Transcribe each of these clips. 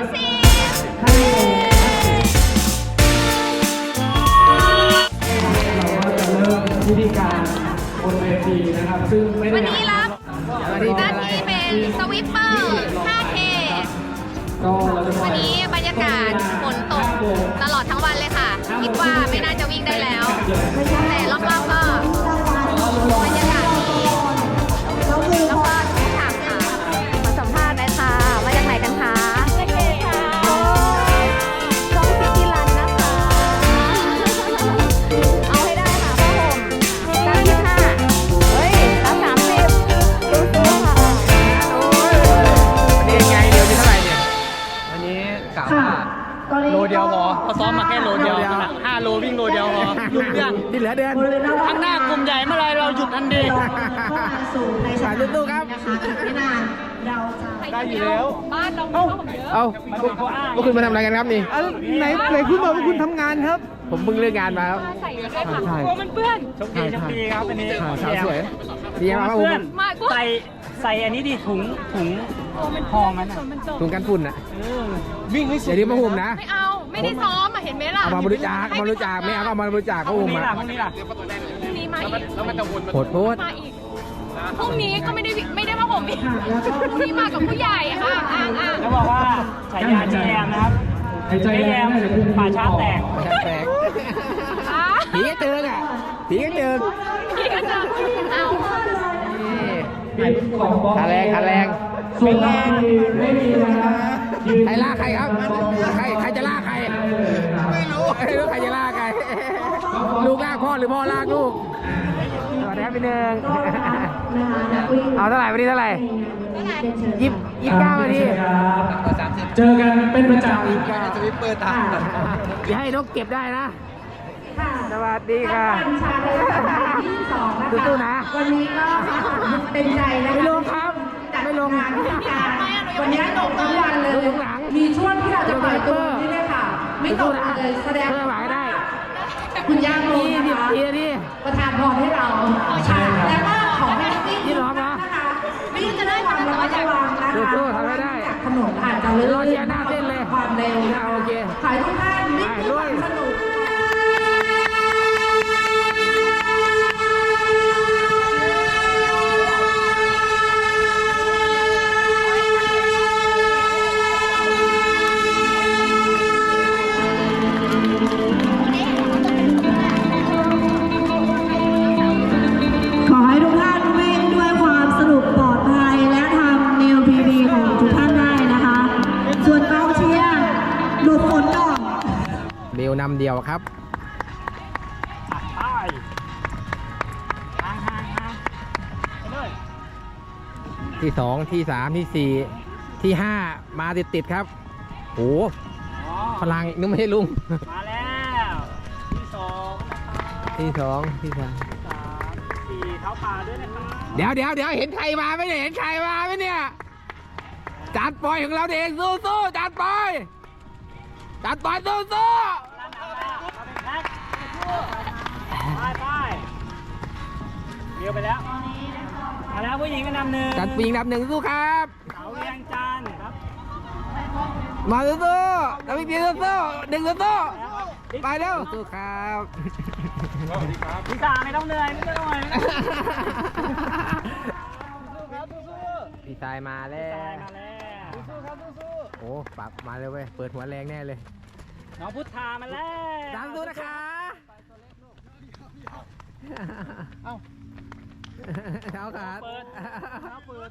สามสิบวิธีการบนเวทีนะครับ ซึ่งไม่ได้วันนี้รับหน้าที่เป็นสวิปเปอร์ 5K ก็เราจะปล่วันนี้บรรยากาศฝนตกตลอดทั้งวันเลยค่ะ คิดว่าไม่น่าจะวิ่งได้แล้ว แต่รอบๆก็ สายตู้ๆครับได้อยู่แล้วเอาพวกคุณมาทำอะไรกันครับนี่ไหนไหนคุณบอกว่าคุณทำงานครับ ผมเพิ่งเลิกงานมาครับใช่โชคดีโชคดีครับวันนี้สาวสวยดีมากครับผเพื่อมนใส่ใส่อันนี้ดิถุงถุงทองนั้นน่ะถุงกันฝุ่นอะเออวิ่งไม่อสุดย่าลืมมาหุ่มนะ ไม่เอา ไม่ได้ซ้อมอะเห็นไหมล่ะเอามาบริจาคมาบริจาคไม่เอาก็เอามาบริจาคพก็รุ่หุ่งมนี้อะล่ะพรุ่งนี้ล่ะพรุ่งนี้มาอีกโหดโพดมาอีก พรุ่งนี้ก็ไม่ได้ไม่ได้มาผมอีกพรุ่งนี้มากับผู้ใหญ่อะอะอะแล้วบอกว่าฉายาเจแอมนะครับไอ้ใจเจแรแองมน่าจะพุ่งป่าช้าแตกแตกแตกอะผีกระเจิงอะผีกระเจิงพี่ก็จะเอานี่ขาแรงขาแรงส่วนเราไม่มีนะครับยืนใครล่าใครครับใครใครจะล่าใคร ไม่รู้ไม่รู้ใครจะล่าใคร ลูกลากพ่อหรือพ่อลากลูกสวัสดี ครับพี่หนึ่งเอาเท่าไหร่วันนี้เท่าไหร่ยี่สิบยี่สิบเก้านาทีครับเจอกันเป็นประจำอีกสวิปเปอร์ตาอย่าให้นกเก็บได้นะสวัสดีค่ะสู้ๆนะ วันนี้ก็เป็นใจนะไม่คะลงครับ ไม่ลงงานที่ทำการวันนี้ตกทั้งวันเลยดูข้างหลังมีช่วงที่เราจะปล่อยตัวนี่เลยค่ะ ไม่ตกเลยแสดงเพื่อหมายได้ คุณย่าโมยี่นะสิบคะทีนาทีประ ที่สองที่สามที่สี่ที่ห้ามาติดติดๆครับโหอ๋อพลังนึกไม่ใช่ลุง มาแล้วที่สองนะครับที่สองที่สามสามสี่เท้าป่าด้วยนะครับเดี๋ยวเดี๋ยวเดี๋ยวเห็นใครมาไหมเนี่ยเห็นใครมาไหมเนี่ยจานปอยของเราเองสู้สู้ๆจานปอยจานปอยสู้สู้ไปไปเดียวไปแล้วมา แล้วผู้หญิงก็นำหนึ่งๆจานปิงดับหนึ่งสู้ครับ เสาเรียงจันทร์ครับมาสู้สู้ๆดับปิงสู้สู้ๆหนึ่งสู้สู้ๆไปเร็วสู้ครับ พี่ตาไม่ต้องเหนื่อยไม่ต้องเหนื่อยไม่ต้องเหนื่อยพี่ชายมาแล้ตายวมาแล้วสู้ครับสู้โอ้ปรับมาเลยเว้ย เปิดหัวแรงแน่เลยน้องพุทธามาแล้วดังสู้นะคะ เอ้า เอาขาดเปิดเอาเปิด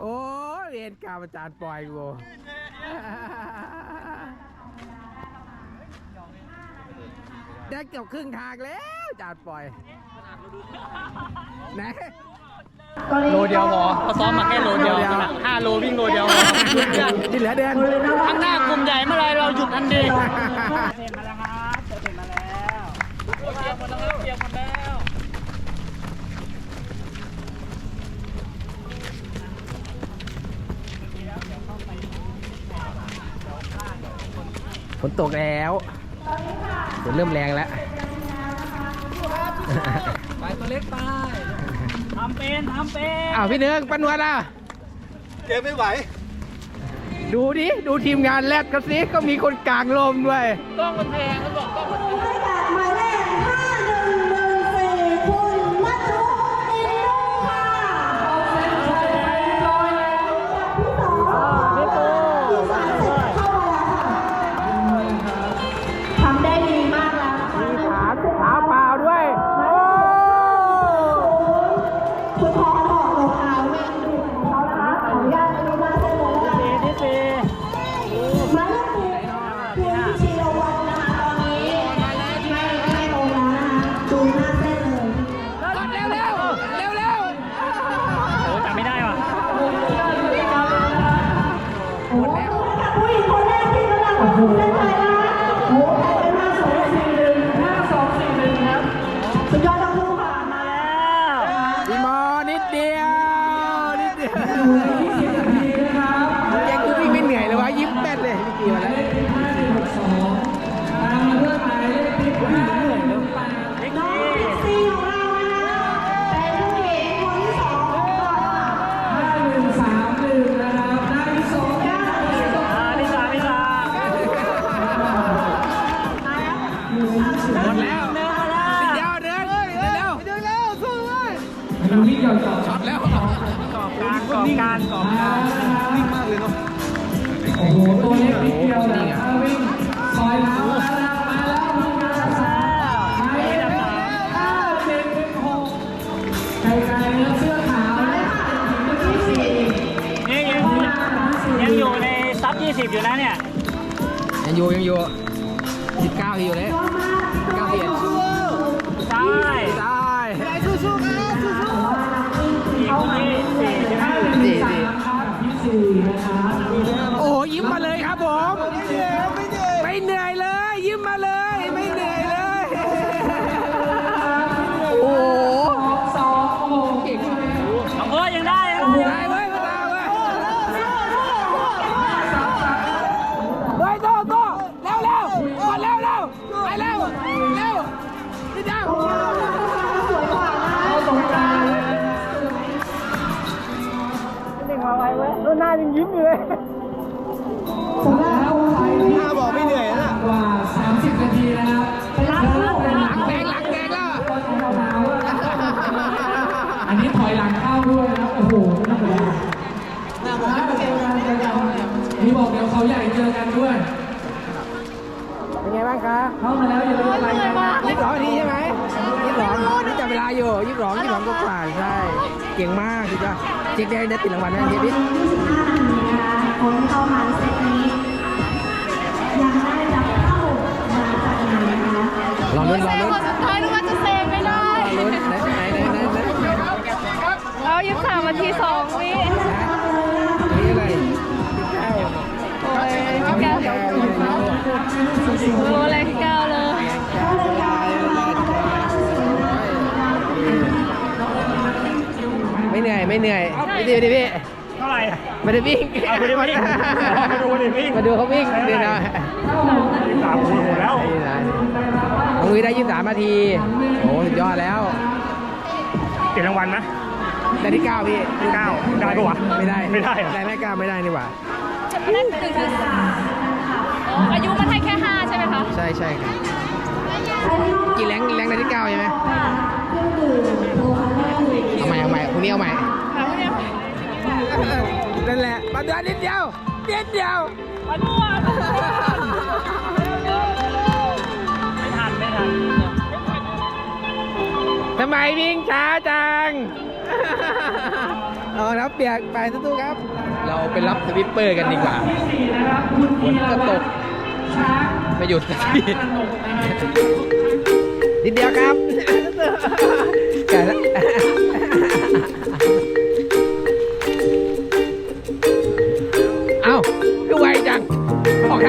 โอ้ยเรียนกาวอาจารย์ปล่อยกูได้เกือบครึ่งทางแล้วอาจารย์ปล่อยไหนโลเดียวพอเขาซ้อมมาแค่โลเดียวขนาดห้าโลวิ่งโลเดียวพอหยุดเดือนที่เหลือเดือนข้างหน้ากลุ่มใหญ่เมื่อไรเราหยุดทันทีฝ นตกแล้วฝนเริ่มแรงแล้วไปตัวเล็กไปทำเป็นทำเป็นอ้าวพี่เนืองปันวดอะเจไม่ไหว ดูดิ ดูทีมงานแรดเขาสิก็มีคนกลางลมด้วยกล้องมันแพง ยังอยู่ยังอยู่สิบเก้าทีอยู่เลยเก้าทีใช่ได้อีกคนที่สี่ใช่ไหมสี่สาสี่มครับที่สี่นะครับโอ้โหยิ้มมาเลยครับผมไม่ ยังยิ้มอยู่เลยแล้วไปที่บอกไม่เหนื่อยนะกว่า 30 นาทีนะครับเป็นรับเป็นหหลัลังงแดงหลังแดงแล้วอันนี้ถอยหลังเข้าด้วยนะโอ้โหไม่ธรรมดานี่บอกเดี๋ยวเขาใหญ่เจอกันด้วยเป็นไงบ้างคะเข้ามาแล้วอย่าลืมไปนะยี่สิบสองนาทีใช่ไหมยี่สิบสองนี่จับเวลาอยู่ยี่สิบสองยี่สิบสองก็ผ่านใช่ เก่งมากทีเดียวเจ๊กได้ได้ติดรางวัลนะจ๊บิ๊ก25นาทีนะคะคนเข้ามาเซตนี้ยังได้รับเข้ามาจากไหนนะคะรอลุ้นรอลุ้นสุดท้ายนึกว่าจะเซฟไม่ได้รอลุ้นไหนไหนไหนไหนไหนเอายี่สามนาทีสองวินี่อะไรโอ้ยเก้าโอ้แรงพี่เก้าเลย ไม่เหนื่อยไม่เหนื่อยไม่ดีไม่ดีพี่เท่าไหร่ไม่ได้วิ่งเอาไม่ได้วิ่งมาดูดิวิ่งมาดูเขาวิ่งเดี๋ยวนะสามคนหมดแล้วนี่นะน้องลุยได้ยี่สิบสามนาทีโอ้สุดยอดแล้วเก็บรางวัลนะได้ที่เก้าพี่ที่เก้าได้ปะวะไม่ได้ไม่ได้เหรอได้แม่เก้าไม่ได้นี่หว่าไม่ได้ตึงถึงอายุมันให้แค่ห้าใช่ไหมคะใช่ใช่ครับกี่แรงแรงได้ที่เก้าใช่ไหมเอาให ม่เอาใหม่พรุ่งนี้เอาใหม่ถามเนี่ยนั่นแหละมาเดินนิดเดียวนิดเดียวมาดูอะไม่ทันไม่ทันทำไมวิ่งช้าจังเอาครับเปียกไปตู้ๆครับ เราไปรับสวิปเปอร์กันดีกว่าที่สี่นะครับคุณฝนก็ตกช้างไม่หยุดสักทีกระหนกนะครับนิดเดียวครับไก่แล้ว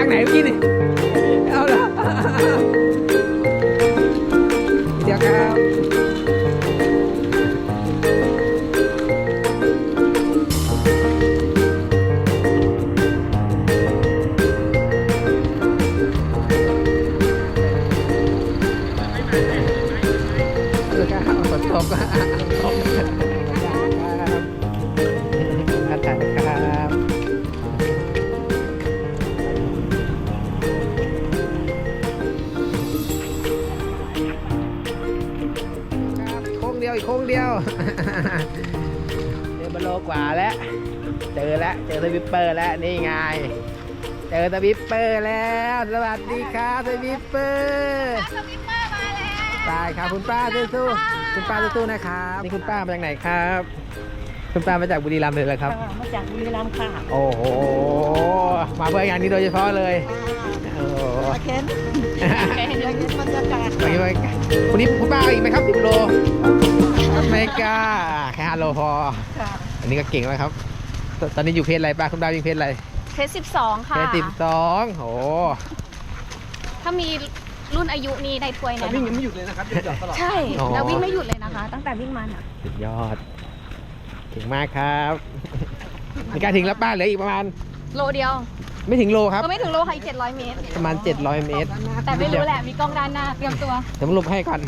ออกทางไหนเมื่อกี้นี่เอาละเดี๋ยวค กว่าแล้ว เจอแล้วเจอสวิปเปอร์แล้วนี่ไง เจอสวิปเปอร์แล้ว สวัสดีครับสวิปเปอร์สวิปเปอร์มาแล้วได้ครับคุณป้าสู้ๆคุณป้าสู้ๆนะครับนี่คุณป้ามาจากไหนครับ คุณป้ามาจากบุรีรัมย์เลยเหรอครับ มาจากบุรีรัมย์ค่ะ โอ้โหมาเพื่องานนี้โดยเฉพาะเลยโอ้โหเคนอยากกินบรรยากาศวันนี้วันนี้คุณป้าเอาอีกไหมครับสิบโลไม่กล้าแค่ห้าโลพอค่ะ อันนี้ก็เก่งแล้วครับตตอนนี้อยู่เพศอะไรป้าคุณป้าวิ่งเพศอะไร เพจสิบสองเพค่ะศสิบสองโอ้ถ้ามีรุ่นอายุนี้ได้ถ้วยแน่วิ่งนยัองนไม่หยุดเลยนะครับหยุดหยอดตลอด ใช่แล้ววิ่งไม่หยุดเลยนะคะ ตั้งแต่วิ่งมาน่ะสุดยอด เก่งมากครับในการถึงแล้วป้าเหลืออีกประมาณ โลเดียว ไม่ถึงโลครับ ก็ไม่ถึงโลค่ะอีกเจ็ดร้อยเมตร ประมาณ 700 เมตรแต่ไม่รู้แหละ มีกล้องด้านหน้า เตรียมตัว เดี๋ยวผมหลบให้ก่อน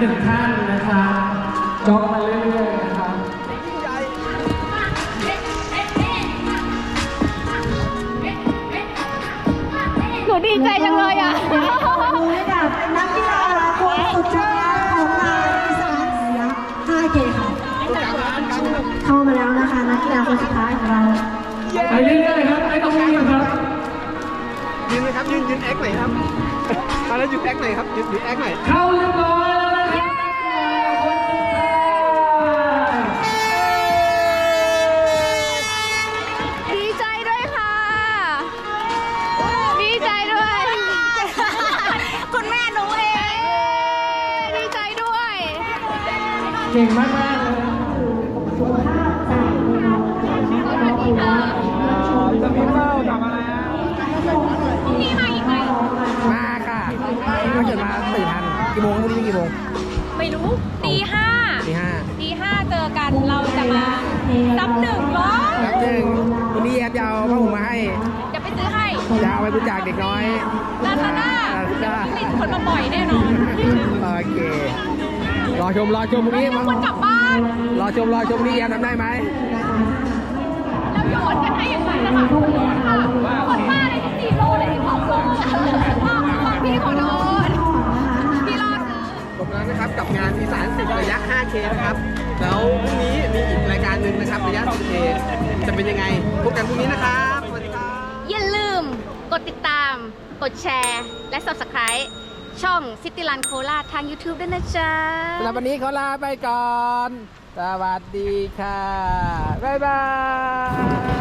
หนึ่งท่านนะครับจ็อกมาเรื่อยๆนะครับหนูดีใจจังเลยอะมือให้กับนักกีฬาคนสุดยอดของงานอีสานเหนือ 5K ค่ะเข้ามาแล้วนะคะนักกีฬาคนสุดท้ายของเราไปเรื่อยๆครับไม่ต้องรีบครับยืนเลยครับยืนยืนแอคหน่อยครับ มาแล้วยืนแอคหน่อยครับยืนยืนแอคหน่อย เข้าเรียบร้อย ก่งมากๆเลยนะสุขภาพจของเรานะคะเราถือว่ารับชมจะมีเป้าทำอะไรพรุ่งนี้มาอีกไหมมาค่ะก็จะมาตื่นทันกี่โมงพรุ่งนี้กี่โมงไม่รู้ตีห้าตีห้าตีห้าเจอกันเราจะมาซับหนึ่งเหรอแป๊บหนึ่งวันนี้แอดจะเอาผ้าห่มมาให้จะไปซื้อให้จะเอาไปบริจาคเด็กน้อยลาซาด้าลาซาด้าคนมาปล่อยแน่นอนโอเค รอชมรอชมพรุ่งนี้คนกลับบ้าน รอชมรอชมพรุ่งนี้แอดทำได้ไหมแล้วโยนกันให้อย่างไรนะคะคนบ้าเลยสี่โลเลยที่ของโลของพี่ขอโทษพี่รอซื้อจบแล้วนะครับกับงานอีสานสิบระยะ 5K นะครับ แล้วพรุ่งนี้มีอีกรายการหนึ่งนะครับระยะ 10K จะเป็นยังไงพบกันพรุ่งนี้นะครับสวัสดีครับอย่าลืมกดติดตาม กดแชร์ และ subscribe ช่องซิติลันโคราชทาง YouTube ด้วยนะจ๊ะสำหรับวันนี้ขอลาไปก่อน สวัสดีค่ะ บ๊ายบาย